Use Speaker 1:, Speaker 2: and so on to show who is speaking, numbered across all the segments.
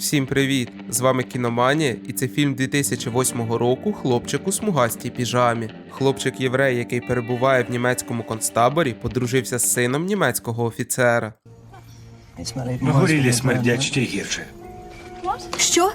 Speaker 1: Всім привіт! З вами Кіноманія, і це фільм 2008 року Хлопчик у смугастій піжамі. Хлопчик єврей, який перебуває в німецькому концтаборі, подружився з сином німецького офіцера.
Speaker 2: Горілі смердять ще гірше.
Speaker 3: Що?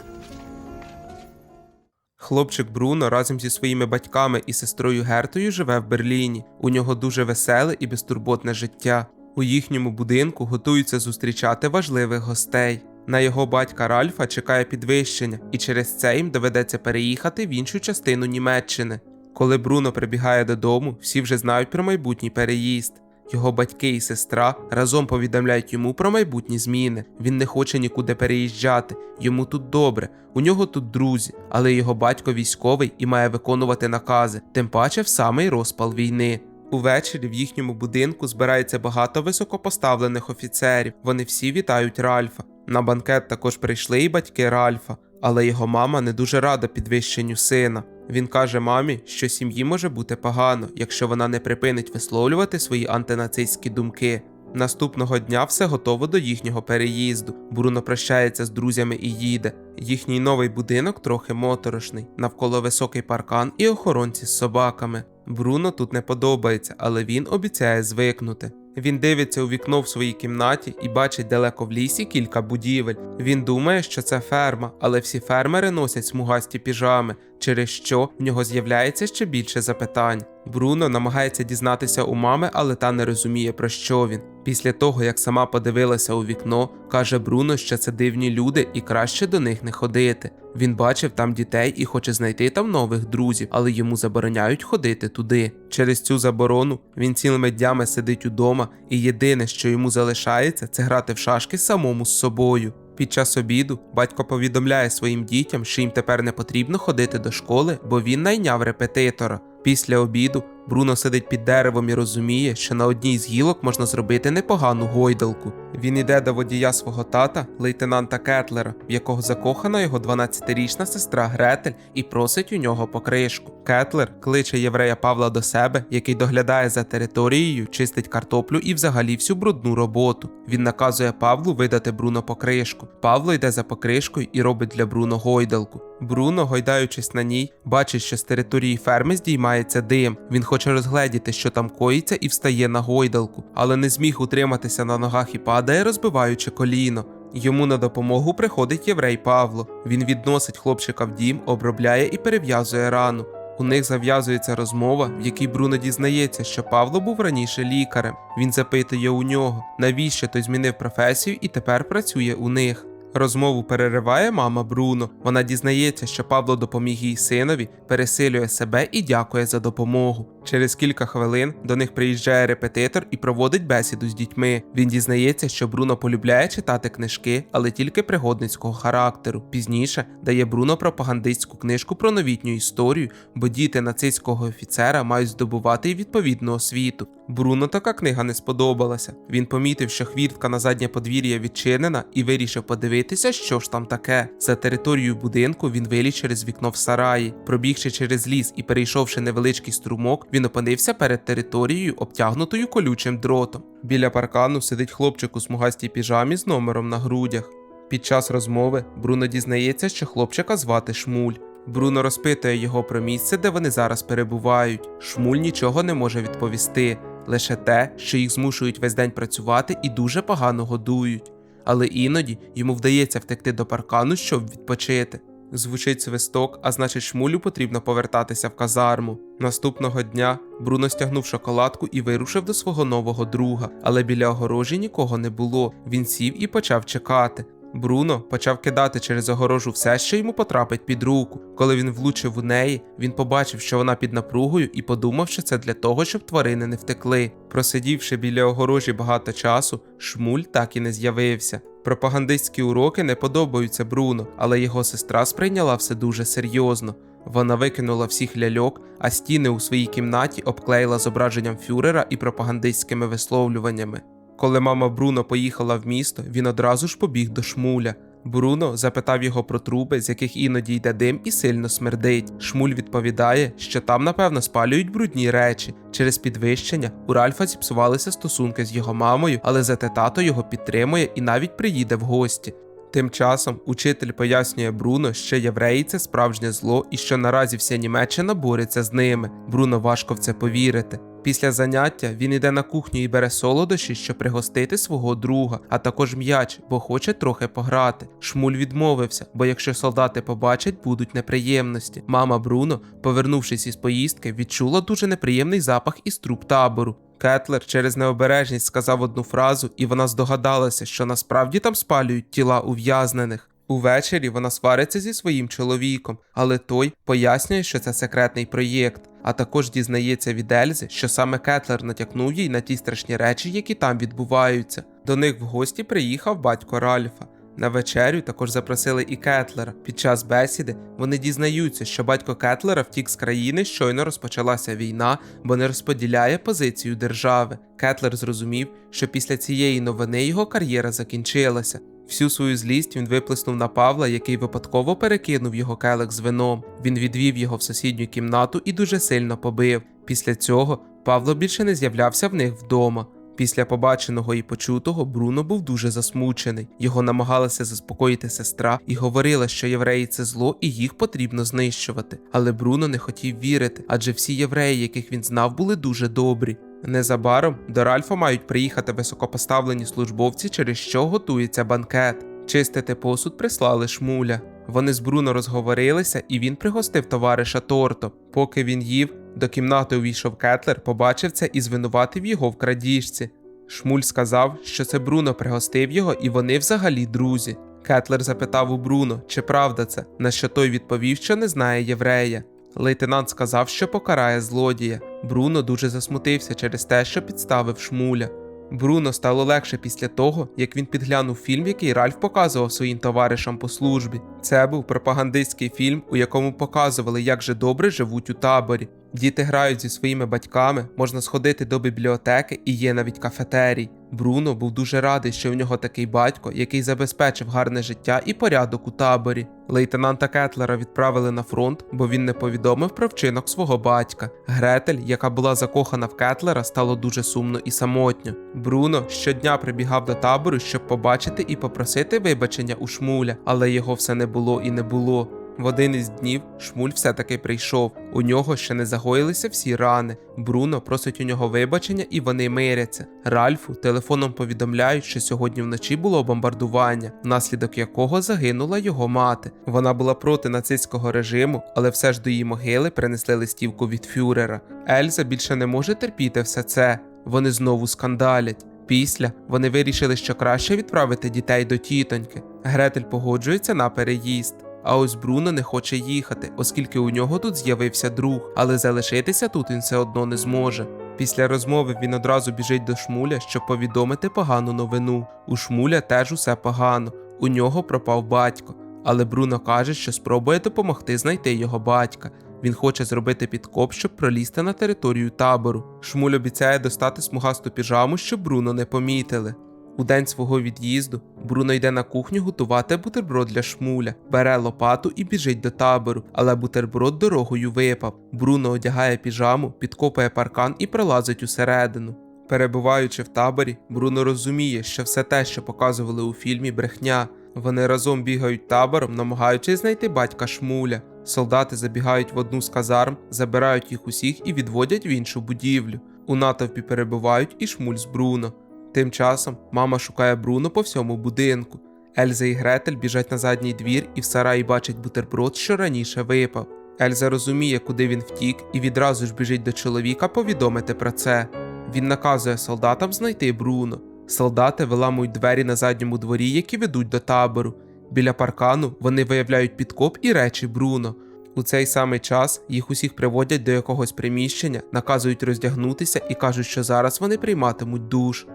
Speaker 1: Хлопчик Бруно разом зі своїми батьками і сестрою Гертою живе в Берліні. У нього дуже веселе і безтурботне життя. У їхньому будинку готуються зустрічати важливих гостей. На його батька Ральфа чекає підвищення, і через це їм доведеться переїхати в іншу частину Німеччини. Коли Бруно прибігає додому, всі вже знають про майбутній переїзд. Його батьки і сестра разом повідомляють йому про майбутні зміни. Він не хоче нікуди переїжджати, йому тут добре, у нього тут друзі, але його батько військовий і має виконувати накази, тим паче в самий розпал війни. Увечері в їхньому будинку збирається багато високопоставлених офіцерів. Вони всі вітають Ральфа. На банкет також прийшли і батьки Ральфа, але його мама не дуже рада підвищенню сина. Він каже мамі, що сім'ї може бути погано, якщо вона не припинить висловлювати свої антинацистські думки. Наступного дня все готово до їхнього переїзду. Бруно прощається з друзями і їде. Їхній новий будинок трохи моторошний, навколо високий паркан і охоронці з собаками. Бруно тут не подобається, але він обіцяє звикнути. Він дивиться у вікно в своїй кімнаті і бачить далеко в лісі кілька будівель. Він думає, що це ферма, але всі фермери носять смугасті піжами, через що в нього з'являється ще більше запитань. Бруно намагається дізнатися у мами, але та не розуміє про що він. Після того, як сама подивилася у вікно, каже Бруно, що це дивні люди і краще до них не ходити. Він бачив там дітей і хоче знайти там нових друзів, але йому забороняють ходити туди. Через цю заборону він цілими днями сидить удома, і єдине, що йому залишається, це грати в шашки самому з собою. Під час обіду батько повідомляє своїм дітям, що їм тепер не потрібно ходити до школи, бо він найняв репетитора. Після обіду Бруно сидить під деревом і розуміє, що на одній з гілок можна зробити непогану гойдалку. Він іде до водія свого тата, лейтенанта Кетлера, в якого закохана його 12-річна сестра Гретель, і просить у нього покришку. Кетлер кличе єврея Павла до себе, який доглядає за територією, чистить картоплю і взагалі всю брудну роботу. Він наказує Павлу видати Бруно покришку. Павло йде за покришкою і робить для Бруно гойдалку. Бруно, гойдаючись на ній, бачить, що з території ферми здіймається дим. Він хоче розгледіти, що там коїться, і встає на гойдалку, але не зміг утриматися на ногах і падає, розбиваючи коліно. Йому на допомогу приходить єврей Павло. Він відносить хлопчика в дім, обробляє і перев'язує рану. У них зав'язується розмова, в якій Бруно дізнається, що Павло був раніше лікарем. Він запитує у нього, навіщо той змінив професію і тепер працює у них. Розмову перериває мама Бруно. Вона дізнається, що Павло допоміг їй синові, пересилює себе і дякує за допомогу. Через кілька хвилин до них приїжджає репетитор і проводить бесіду з дітьми. Він дізнається, що Бруно полюбляє читати книжки, але тільки пригодницького характеру. Пізніше дає Бруно пропагандистську книжку про новітню історію, бо діти нацистського офіцера мають здобувати й відповідну освіту. Бруно така книга не сподобалася. Він помітив, що хвіртка на заднє подвір'я відчинена і вирішив подивитися, що ж там таке. За територією будинку він виліз через вікно в сараї. Пробігши через ліс і перейшовши невеличкий струмок, він опинився перед територією, обтягнутою колючим дротом. Біля паркану сидить хлопчик у смугастій піжамі з номером на грудях. Під час розмови Бруно дізнається, що хлопчика звати Шмуль. Бруно розпитує його про місце, де вони зараз перебувають. Шмуль нічого не може відповісти, лише те, що їх змушують весь день працювати і дуже погано годують. Але іноді йому вдається втекти до паркану, щоб відпочити. Звучить свисток, а значить, шмулю потрібно повертатися в казарму. Наступного дня Бруно стягнув шоколадку і вирушив до свого нового друга, але біля огорожі нікого не було. Він сів і почав чекати. Бруно почав кидати через огорожу все, що йому потрапить під руку. Коли він влучив у неї, він побачив, що вона під напругою, і подумав, що це для того, щоб тварини не втекли. Просидівши біля огорожі багато часу, шмуль так і не з'явився. Пропагандистські уроки не подобаються Бруно, але його сестра сприйняла все дуже серйозно. Вона викинула всіх ляльок, а стіни у своїй кімнаті обклеїла зображенням фюрера і пропагандистськими висловлюваннями. Коли мама Бруно поїхала в місто, він одразу ж побіг до шмуля. Бруно запитав його про труби, з яких іноді йде дим і сильно смердить. Шмуль відповідає, що там, напевно, спалюють брудні речі. Через підвищення у Ральфа зіпсувалися стосунки з його мамою, але зате тато його підтримує і навіть приїде в гості. Тим часом учитель пояснює Бруно, що євреї це справжнє зло і що наразі вся Німеччина бореться з ними. Бруно важко в це повірити. Після заняття він іде на кухню і бере солодощі, щоб пригостити свого друга, а також м'яч, бо хоче трохи пограти. Шмуль відмовився, бо якщо солдати побачать, будуть неприємності. Мама Бруно, повернувшись із поїздки, відчула дуже неприємний запах із труб табору. Кетлер через необережність сказав одну фразу, і вона здогадалася, що насправді там спалюють тіла ув'язнених. Увечері вона свариться зі своїм чоловіком, але той пояснює, що це секретний проєкт, а також дізнається від Ельзи, що саме Кетлер натякнув їй на ті страшні речі, які там відбуваються. До них в гості приїхав батько Ральфа. На вечерю також запросили і Кетлера. Під час бесіди вони дізнаються, що батько Кетлера втік з країни, щойно розпочалася війна, бо не розподіляє позицію держави. Кетлер зрозумів, що після цієї новини його кар'єра закінчилася. Всю свою злість він виплеснув на Павла, який випадково перекинув його келих з вином. Він відвів його в сусідню кімнату і дуже сильно побив. Після цього Павло більше не з'являвся в них вдома. Після побаченого і почутого Бруно був дуже засмучений. Його намагалася заспокоїти сестра і говорила, що євреї це зло і їх потрібно знищувати. Але Бруно не хотів вірити, адже всі євреї, яких він знав, були дуже добрі. Незабаром до Ральфа мають приїхати високопоставлені службовці, через що готується банкет. Чистити посуд прислали шмуля. Вони з Бруно розговорилися, і він пригостив товариша торто. Поки він їв, до кімнати увійшов Кетлер, побачив це і звинуватив його в крадіжці. Шмуль сказав, що це Бруно пригостив його, і вони взагалі друзі. Кетлер запитав у Бруно, чи правда це, на що той відповів, що не знає єврея. Лейтенант сказав, що покарає злодія. Бруно дуже засмутився через те, що підставив шмуля. Бруно стало легше після того, як він підглянув фільм, який Ральф показував своїм товаришам по службі. Це був пропагандистський фільм, у якому показували, як же добре живуть у таборі. Діти грають зі своїми батьками, можна сходити до бібліотеки і є навіть кафетерій. Бруно був дуже радий, що в нього такий батько, який забезпечив гарне життя і порядок у таборі. Лейтенанта Кетлера відправили на фронт, бо він не повідомив про вчинок свого батька. Гретель, яка була закохана в Кетлера, стало дуже сумно і самотньо. Бруно щодня прибігав до табору, щоб побачити і попросити вибачення у шмуля, але його все не було і не було. В один із днів Шмуль все-таки прийшов. У нього ще не загоїлися всі рани. Бруно просить у нього вибачення і вони миряться. Ральфу телефоном повідомляють, що сьогодні вночі було бомбардування, внаслідок якого загинула його мати. Вона була проти нацистського режиму, але все ж до її могили принесли листівку від фюрера. Ельза більше не може терпіти все це. Вони знову скандалять. Після вони вирішили, що краще відправити дітей до тітоньки. Гретель погоджується на переїзд. А ось Бруно не хоче їхати, оскільки у нього тут з'явився друг, але залишитися тут він все одно не зможе. Після розмови він одразу біжить до шмуля, щоб повідомити погану новину. У шмуля теж усе погано, у нього пропав батько. Але Бруно каже, що спробує допомогти знайти його батька. Він хоче зробити підкоп, щоб пролізти на територію табору. Шмуль обіцяє достати смугасту піжаму, щоб Бруно не помітили. У день свого від'їзду Бруно йде на кухню готувати бутерброд для шмуля, бере лопату і біжить до табору, але бутерброд дорогою випав. Бруно одягає піжаму, підкопує паркан і пролазить усередину. Перебуваючи в таборі, Бруно розуміє, що все те, що показували у фільмі, брехня. Вони разом бігають табором, намагаючись знайти батька шмуля. Солдати забігають в одну з казарм, забирають їх усіх і відводять в іншу будівлю. У натовпі перебувають і шмуль з Бруно. Тим часом мама шукає Бруно по всьому будинку. Ельза і Гретель біжать на задній двір і в сараї бачать бутерброд, що раніше випав. Ельза розуміє, куди він втік, і відразу ж біжить до чоловіка повідомити про це. Він наказує солдатам знайти Бруно. Солдати виламують двері на задньому дворі, які ведуть до табору. Біля паркану вони виявляють підкоп і речі Бруно. У цей самий час їх усіх приводять до якогось приміщення, наказують роздягнутися і кажуть, що зараз вони прийматимуть душ.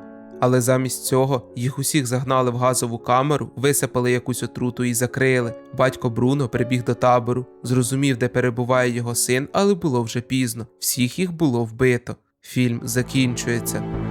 Speaker 1: Але замість цього їх усіх загнали в газову камеру, висипали якусь отруту і закрили. Батько Бруно прибіг до табору, зрозумів, де перебуває його син, але було вже пізно. Всіх їх було вбито. Фільм закінчується.